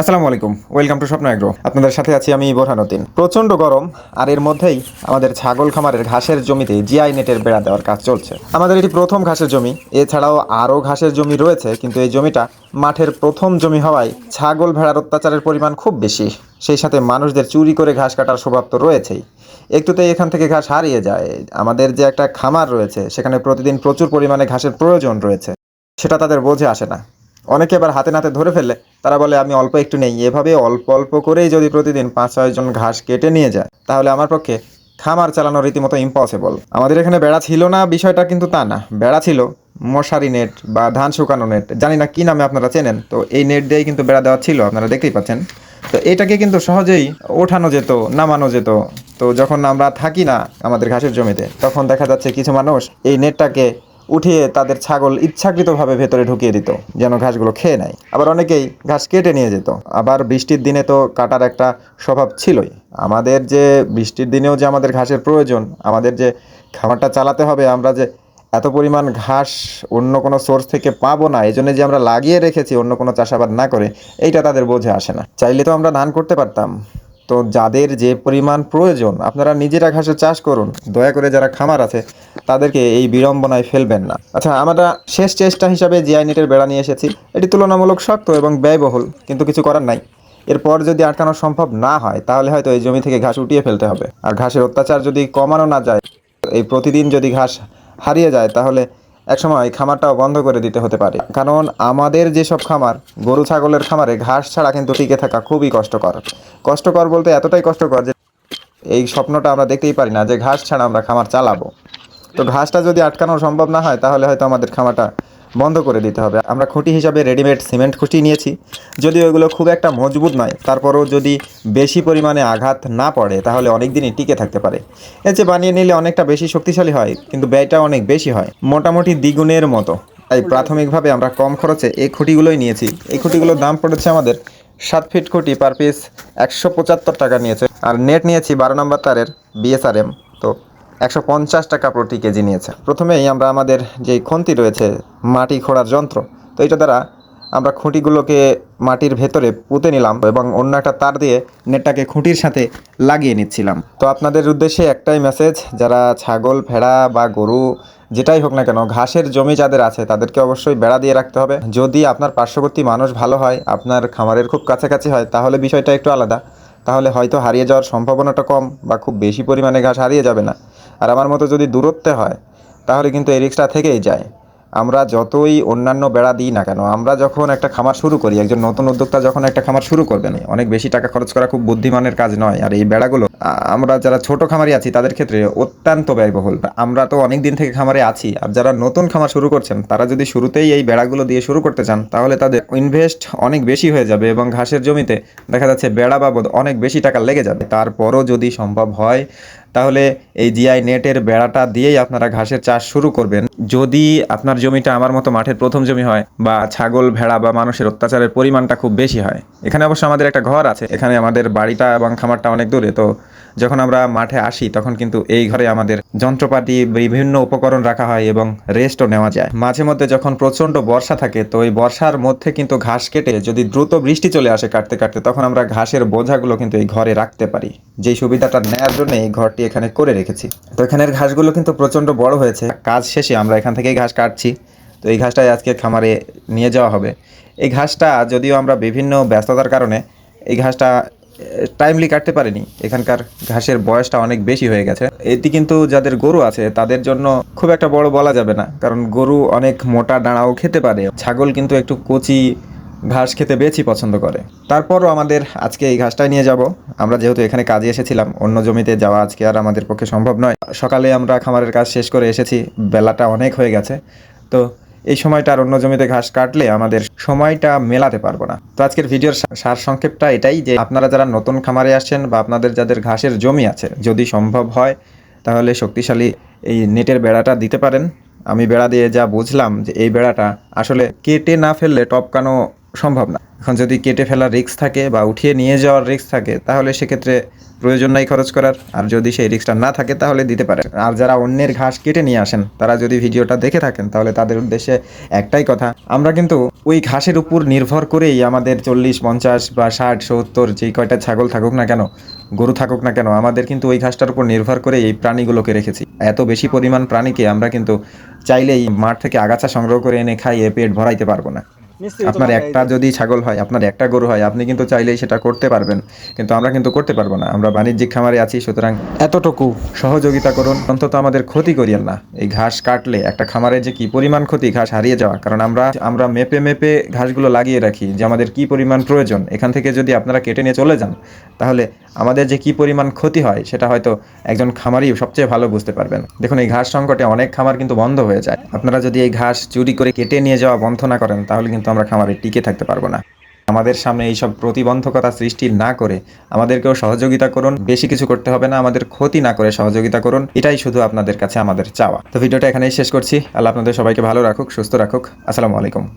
আসসালামু আলাইকুম। Welcome to Swapna agro. আপনাদের সাথে আছি আমি বোরহানুদ্দিন প্রচণ্ড গরম, আর এর মধ্যেই আমাদের ছাগল খামারের ঘাসের জমিতে জিআই নেটের বেড়া দেওয়ার কাজ চলছে। আমাদের এটি প্রথম ঘাসের জমি, এছাড়াও আরও ঘাসের জমি রয়েছে, কিন্তু এই জমিটা মাঠের প্রথম জমি হওয়ায় ছাগল ভেড়ার অত্যাচারের পরিমাণ খুব বেশি। সেই সাথে মানুষদের চুরি করে ঘাস কাটার স্বভাব তো রয়েছেই। একটুতেই এখান থেকে ঘাস হারিয়ে যায়। আমাদের যে একটা খামার রয়েছে, সেখানে প্রতিদিন প্রচুর পরিমাণে ঘাসের প্রয়োজন রয়েছে। সেটা তাদের বোঝে আসে না। অনেকে এবার হাতে নাতে ধরে ফেললে তারা বলে, আমি অল্প একটু নেই। এভাবে অল্প অল্প করেই যদি প্রতিদিন পাঁচ ছয়জন ঘাস কেটে নিয়ে যায়, তাহলে আমার পক্ষে খামার চালানো রীতিমতো ইম্পসিবল আমাদের এখানে বেড়া ছিল না, বিষয়টা কিন্তু তা না। বেড়া ছিল মশারি নেট বা ধান শুকানো নেট জানি না কী নামে আপনারা চেনেন, তো এই নেট দিয়েই কিন্তু বেড়া দেওয়া ছিল, আপনারা দেখতেই পাচ্ছেন। তো এটাকে কিন্তু সহজেই ওঠানো যেত, নামানো যেত। তো যখন আমরা থাকি না আমাদের ঘাসের জমিতে, তখন দেখা যাচ্ছে কিছু মানুষ এই নেটটাকে উঠিয়ে তাদের ছাগল ইচ্ছাকৃতভাবে ভেতরে ঢুকিয়ে দিত, যেন ঘাসগুলো খেয়ে নেয়। আবার অনেকেই ঘাস কেটে নিয়ে যেত। আবার বৃষ্টির দিনে তো কাটার একটা স্বভাব ছিলই। আমাদের যে বৃষ্টির দিনেও যে আমাদের ঘাসের প্রয়োজন, আমাদের যে খামারটা চালাতে হবে, আমরা যে এত পরিমাণ ঘাস অন্য কোনো সোর্স থেকে পাবো না এই জন্য যে আমরা লাগিয়ে রেখেছি, অন্য কোনো চাষাবাদ না করে, এইটা তাদের বোঝে আসে না। চাইলে তো আমরা ধান করতে পারতাম। তো যাদের যে পরিমাণ প্রয়োজন, আপনারা নিজেরা ঘাসে চাষ করুন। দয়া করে যারা খামার আছে, তাদেরকে এই বিড়ম্বনায় ফেলবেন না। আচ্ছা আমরা শেষ চেষ্টা হিসাবে জিআই নেটের বেড়া নিয়ে এসেছি। এটি তুলনামূলক শক্ত এবং ব্যয়বহুল, কিন্তু কিছু করার নাই। এরপর যদি আটকানো সম্ভব না হয়, তাহলে হয়তো এই জমি থেকে ঘাস উঠিয়ে ফেলতে হবে। আর ঘাসের অত্যাচার যদি কমানো না যায়, এই প্রতিদিন যদি ঘাস হারিয়ে যায়, তাহলে একসময় খামারটাও বন্ধ করে দিতে হতে পারে। কারণ আমাদের যেসব খামার, গরু, ছাগলের খামারে ঘাস ছাড়া কিন্তু টিকে থাকা খুবই কষ্টকর। কষ্টকর বলতে এতটাই কষ্টকর যে এই স্বপ্নটা আমরা দেখতেই পারি না যে ঘাস ছাড়া আমরা খামার চালাবো। তো ঘাসটা যদি আটকানো সম্ভব না হয়, তাহলে হয়তো আমাদের খামারটা বন্ধ করে দিতে হবে। আমরা খুঁটি হিসাবে রেডিমেড সিমেন্ট খুঁটি নিয়েছি। যদিও এগুলো খুব একটা মজবুত নয়, তারপরেও যদি বেশি পরিমাণে আঘাত না পড়ে, তাহলে অনেক দিনই টিকে থাকতে পারে। এর চেয়ে বানিয়ে নিলে অনেকটা বেশি শক্তিশালী হয়, কিন্তু ব্যয়টা অনেক বেশি হয়। মোটামুটি দ্বিগুণের মতো। তাই প্রাথমিকভাবে আমরা কম খরচে এই খুঁটিগুলোই নিয়েছি। এই খুঁটিগুলোর দাম পড়েছে আমাদের সাত ফিট খুঁটি পার পিস একশো পঁচাত্তর টাকা নিয়েছে। আর নেট নিয়েছি বারো নম্বর তারের বিএসআরএম তো একশো পঞ্চাশ টাকা প্রতি কেজি নিয়েছে। প্রথমেই আমরা আমাদের যে খন্তি রয়েছে, মাটি খোঁড়ার যন্ত্র, তো এটা দ্বারা আমরা খুঁটিগুলোকে মাটির ভেতরে পুঁতে নিলাম এবং অন্য একটা তার দিয়ে নেটটাকে খুঁটির সাথে লাগিয়ে নিচ্ছিলাম। তো আপনাদের উদ্দেশ্যে একটাই মেসেজ যারা ছাগল, ভেড়া বা গরু যেটাই হোক না কেন, ঘাসের জমি যাদের আছে, তাদেরকে অবশ্যই বেড়া দিয়ে রাখতে হবে। যদি আপনার পার্শ্ববর্তী মানুষ ভালো হয়, আপনার খামারের খুব কাছাকাছি হয়, তাহলে বিষয়টা একটু আলাদা। তাহলে হয়তো হারিয়ে যাওয়ার সম্ভাবনাটা কম বা খুব বেশি পরিমাণে ঘাস হারিয়ে যাবে না। আর আমার মতো যদি দূরত্বে হয়, তাহলে কিন্তু এই রিক্সটা থেকেই যায়। আমরা যতই অন্যান্য বেড়া দিই না কেন, আমরা যখন একটা খামার শুরু করি, একজন নতুন উদ্যোক্তা যখন একটা খামার শুরু করবেন, অনেক বেশি টাকা খরচ করা খুব বুদ্ধিমানের কাজ নয়। আর এই বেড়াগুলো আমরা যারা ছোট খামারি আছি, তাদের ক্ষেত্রে অত্যন্ত ব্যয়বহুল। আমরা তো অনেক দিন থেকে খামারে আছি, আর যারা নতুন খামার শুরু করছেন, তারা যদি শুরুতেই এই বেড়াগুলো দিয়ে শুরু করতে চান, তাহলে তাদের ইনভেস্ট অনেক বেশি হয়ে যাবে এবং ঘাসের জমিতে দেখা যাচ্ছে বেড়া বাবদ অনেক বেশি টাকা লেগে যাবে। তারপরও যদি সম্ভব হয় তাহলে এই জিআই নেটের বেড়াটা দিয়েই আপনারা ঘাসের চাষ শুরু করবেন। যদি আপনার জমিটা আমার মতো মাঠের প্রথম জমি হয় বা ছাগল, ভেড়া বা মানুষের অত্যাচারের পরিমাণটা খুব বেশি হয়। এখানে অবশ্য আমাদের একটা ঘর আছে। এখানে আমাদের বাড়িটা এবং খামারটা অনেক দূরে, তো যখন আমরা মাঠে আসি, তখন কিন্তু এই ঘরে আমাদের যন্ত্রপাতি, বিভিন্ন উপকরণ রাখা হয় এবং রেস্টও নেওয়া যায়। মাঝে মধ্যে যখন প্রচণ্ড বর্ষা থাকে, তো এই বর্ষার মধ্যে কিন্তু ঘাস কেটে যদি দ্রুত বৃষ্টি চলে আসে কাটতে কাটতে, তখন আমরা ঘাসের বোঝাগুলো কিন্তু এই ঘরে রাখতে পারি। যেই সুবিধাটা নেওয়ার জন্য এই ঘরটি এখানে করে রেখেছি। তো এখানের ঘাসগুলো কিন্তু প্রচণ্ড বড় হয়েছে। কাজ শেষে আমরা এখান থেকেই ঘাস কাটছি। তো এই ঘাসটাই আজকে খামারে নিয়ে যাওয়া হবে। এই ঘাসটা যদিও আমরা বিভিন্ন ব্যস্ততার কারণে, এই ঘাসটা টাইমলি কাটতে পারেনি। এখানকার ঘাসের বয়সটা অনেক বেশি হয়ে গেছে। এটি কিন্তু যাদের গরু আছে, তাদের জন্য খুব একটা বড় বলা যাবে না। কারণ গরু অনেক মোটা ডাঁড়াও খেতে পারে। ছাগল কিন্তু একটু কচি ঘাস খেতে বেশি পছন্দ করে। তারপরও আমাদের আজকে এই ঘাসটাই নিয়ে যাব। আমরা যেহেতু এখানে কাজে এসেছিলাম, অন্য জমিতে যাওয়া আজকে আর আমাদের পক্ষে সম্ভব নয়। সকালে আমরা খামারের কাজ শেষ করে এসেছি। বেলাটা অনেক হয়ে গেছে। তো এই সময়টা আর অন্য জমিতে ঘাস কাটলে আমাদের সময়টা মেলাতে পারব না। তো আজকের ভিডিওর সার সংক্ষেপটা এটাই যে আপনারা যারা নতুন খামারে আসছেন বা আপনাদের যাদের ঘাসের জমি আছে, যদি সম্ভব হয়, তাহলে শক্তিশালী এই নেটের বেড়াটা দিতে পারেন। আমি বেড়া দিয়ে যা বুঝলাম যে এই বেড়াটা আসলে কেটে না ফেললে টপকানো সম্ভব না। এখন যদি কেটে ফেলার রিস্ক থাকে বা উঠিয়ে নিয়ে যাওয়ার রিস্ক থাকে, তাহলে সেক্ষেত্রে প্রয়োজন নাই খরচ করার। আর যদি সেই রিক্সটা না থাকে, তাহলে দিতে পারে। আর যারা অন্যের ঘাস কেটে নিয়ে আসেন, তারা যদি ভিডিওটা দেখে থাকেন, তাহলে তাদের উদ্দেশ্যে একটাই কথা। আমরা কিন্তু ওই ঘাসের উপর নির্ভর করেই আমাদের চল্লিশ, পঞ্চাশ বা ষাট, সত্তর, যেই কয়টা ছাগল থাকুক না কেন, গরু থাকুক না কেন, আমাদের কিন্তু ওই ঘাসটার উপর নির্ভর করে এই প্রাণীগুলোকে রেখেছি। এত বেশি পরিমাণ প্রাণীকে আমরা কিন্তু চাইলেই মাঠ থেকে আগাছা সংগ্রহ করে এনে খাইয়ে পেট ভরাইতে পারব না। আপনার একটা যদি ছাগল হয় আপনার একটা গরু হয় আপনি কিন্তু চাইলেই সেটা করতে পারবেন। কিন্তু আমরা কিন্তু করতে পারব না। আমরা বাণিজ্যিক খামারে আছি সুতরাং এতটুকু। সহযোগিতা করুন। অন্তত আমাদের ক্ষতি করিয়েন না। এই ঘাস কাটলে একটা খামারে যে কি পরিমাণ ক্ষতি ঘাস হারিয়ে যাওয়া কারণ আমরা আমরা মেপে মেপে ঘাসগুলো লাগিয়ে রাখি যে আমাদের কি পরিমাণ প্রয়োজন। এখান থেকে যদি আপনারা কেটে নিয়ে চলে যান তাহলে আমাদের যে কি পরিমাণ ক্ষতি হয় সেটা হয়তো একজন খামারি সবচেয়ে ভালো বুঝতে পারবেন। দেখুন এই ঘাস সংকটে অনেক খামার কিন্তু বন্ধ হয়ে যায়। আপনারা যদি এই ঘাস চুরি করে কেটে নিয়ে যাওয়া বন্ধ না করেন তাহলে কিন্তু আমরা খামারে টিকে থাকতে পারব না। আমাদের সামনে এইসব প্রতিবন্ধকতা সৃষ্টি না করে আমাদেরকেও সহযোগিতা করুন। বেশি কিছু করতে হবে না, আমাদের ক্ষতি না করে সহযোগিতা করুন। এটাই শুধু আপনাদের কাছে আমাদের চাওয়া। তো ভিডিওটা এখানেই শেষ করছি। আল্লাহ আপনাদের সবাইকে ভালো রাখুক, সুস্থ রাখুক। আসসালামু আলাইকুম।